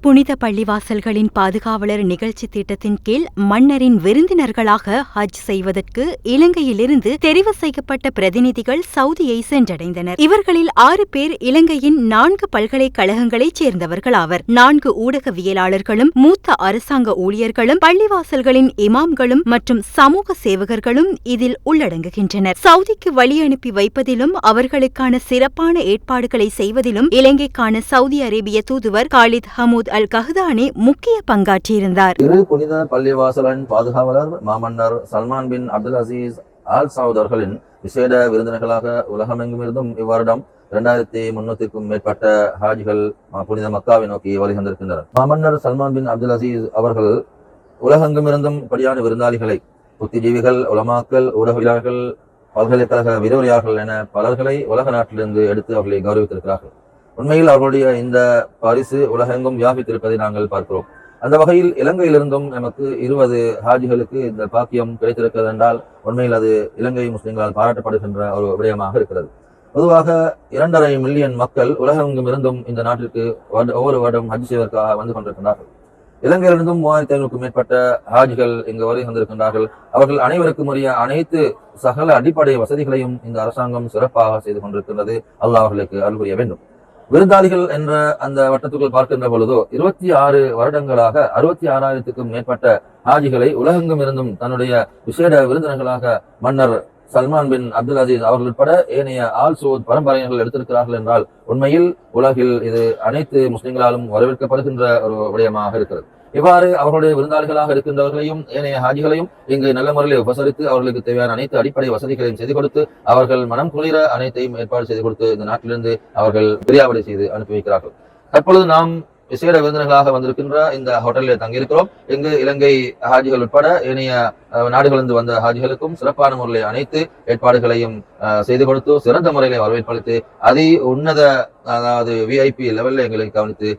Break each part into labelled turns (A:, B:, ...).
A: புனித பள்ளிவாசல்களின் பாதுகாவலர் நிகழ்ச்சி திட்டத்தின் கீழ் மன்னரின் விருந்தினர்களாக ஹஜ் செய்வதற்கு இலங்கையிலிருந்து தெரிவு செய்யப்பட்ட பிரதிநிதிகள் சவுதியை சென்றடைந்தனர். இவர்களில் ஆறு பேர் இலங்கையின் நான்கு பல்கலைக்கழகங்களைச் சேர்ந்தவர்களாவர் நான்கு ஊடகவியலாளர்களும் மூத்த அரசாங்க ஊழியர்களும் பள்ளிவாசல்களின் இமாம்களும் மற்றும் சமூக சேவகர்களும் இதில் உள்ளடங்குகின்றனர். சவுதிக்கு வழி அனுப்பி வைப்பதிலும் அவர்களுக்கான சிறப்பான ஏற்பாடுகளை செய்வதிலும் இலங்கைக்கான சவுதி அரேபிய தூதுவர் Khalid Hamood Masood Al Qahtani முக்கிய பங்காற்றியிருந்தார்.
B: இரு புனித பள்ளிவாசலன் பாதுகாவலர் மாமன்னர் Salman bin Abdul Aziz Al Saud அவர்களின் விசேட விருந்தினர்களாக உலகமெங்குமிருந்தும் இவ்வருடம் இரண்டாயிரத்தி முன்னூத்திற்கும் மேற்பட்ட ஹாஜிகள் புனித மக்காவை நோக்கி வருகின்றிருக்கின்றனர் மாமன்னர் சல்மான் பின் அப்துல் அசீஸ் அவர்கள் உலகெங்குமிருந்தும் படியான விருந்தாளிகளை புத்திஜீவிகள் உலமாக்கள் ஊடகவியலாளர்கள் பல்கலைக்கழக விரிவுரையாளர்கள் என பலர்களை உலக நாட்டிலிருந்து எடுத்து அவர்களை கௌரவித்திருக்கிறார்கள். உண்மையில் அவர்களுடைய இந்த பரிசு உலகெங்கும் வியாபித்திருப்பதை நாங்கள் பார்க்கிறோம். அந்த வகையில் இலங்கையிலிருந்தும் நமக்கு இருபது ஹாஜிகளுக்கு இந்த பாக்கியம் கிடைத்திருக்கிறது என்றால் உண்மையில் அது இலங்கை முஸ்லிம்களால் பாராட்டப்படுகின்ற ஒரு விடயமாக இருக்கிறது. பொதுவாக இரண்டரை மில்லியன் மக்கள் உலகெங்கும் இருந்தும் இந்த நாட்டிற்கு ஒவ்வொரு வருடம் ஹஜ் செய்வதற்காக வந்து கொண்டிருக்கிறார்கள் இலங்கையிலிருந்தும் மூவாயிரத்தி ஐநூறுக்கும் மேற்பட்ட ஹாஜிகள் இங்கு வருகை வந்திருக்கின்றார்கள் அவர்கள் அனைவருக்கும் உரிய அனைத்து சகல அடிப்படை வசதிகளையும் இந்த அரசாங்கம் சிறப்பாக செய்து கொண்டிருக்கின்றது. அல்லாஹர்களுக்கு அருள் புரிய வேண்டும். விருந்தாளிகள் என்ற அந்த வட்டத்துக்குள் பார்க்கின்ற பொழுதோ இருபத்தி ஆறு வருடங்களாக அறுபத்தி ஆறாயிரத்துக்கும் மேற்பட்ட ஹாஜிகளை உலகெங்கும் இருந்தும் தன்னுடைய விசேட விருந்தினர்களாக மன்னர் சல்மான் பின் அப்துல் அசீஸ் அவர்கள் உட்பட ஏனைய ஆல் சோத் பரம்பரையினர்கள் எடுத்திருக்கிறார்கள் என்றால் உண்மையில் உலகில் இது அனைத்து முஸ்லிம்களாலும் வரவேற்கப்படுகின்ற ஒரு விடயமாக இருக்கிறது. இவ்வாறு அவர்களுடைய விருந்தாளிகளாக இருக்கின்றவர்களையும் ஏனைய ஹாஜிகளையும் இங்கு நல்ல முறையில் உபசரித்து அவர்களுக்கு தேவையான அனைத்து அடிப்படை வசதிகளையும் செய்து கொடுத்து அவர்கள் மனம் குளிர அனைத்தையும் ஏற்பாடு செய்து கொடுத்து இந்த நாட்டிலிருந்து அவர்கள் பிரியாவடை செய்து அனுப்பி வைக்கிறார்கள். தற்பொழுது நாம் விசேட விருந்தினர்களாக வந்திருக்கின்ற இந்த ஹோட்டலில் தங்கியிருக்கிறோம். இங்கு இலங்கை ஹாஜிகள் உட்பட ஏனைய நாடுகளிலிருந்து வந்த ஹாஜிகளுக்கும் சிறப்பான முறையில் அனைத்து ஏற்பாடுகளையும் செய்து கொடுத்து சிறந்த முறையில வரவேற்பளித்து அதி உன்னத அதாவது விஐபி லெவலில் எங்களை கவனித்து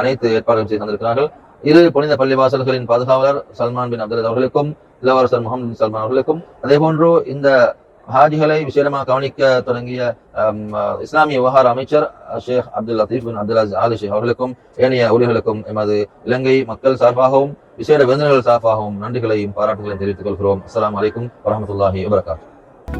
B: அனைத்து ஏற்பாடுகளும் செய்து தந்திருக்கிறார்கள். இரு புனித பள்ளிவாசல்களின் பாதுகாவலர் சல்மான் பின் அப்துல் அவர்களுக்கும் இளவரசர் முகமது பின் சல்மான் அவர்களுக்கும் அதே போன்று இந்த ஹாஜிகளை விசேடமாக கவனிக்க தொடங்கிய இஸ்லாமிய விவகார அமைச்சர் ஷேக் அப்துல் லத்தீப் பின் அப்துல் ஆலி ஷேக் அவர்களுக்கும் ஏனைய ஊழியர்களுக்கும் எமது இலங்கை மக்கள் சார்பாகவும் விசேட விருந்தினர்கள் சார்பாகவும் நன்றிகளையும் பாராட்டுகளையும் தெரிவித்துக் கொள்கிறோம். அஸ்லாம் வலைக்கும் வரமத்துல்லாஹி வபரகாத்து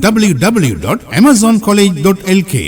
C: W W dot Amazon college dot L K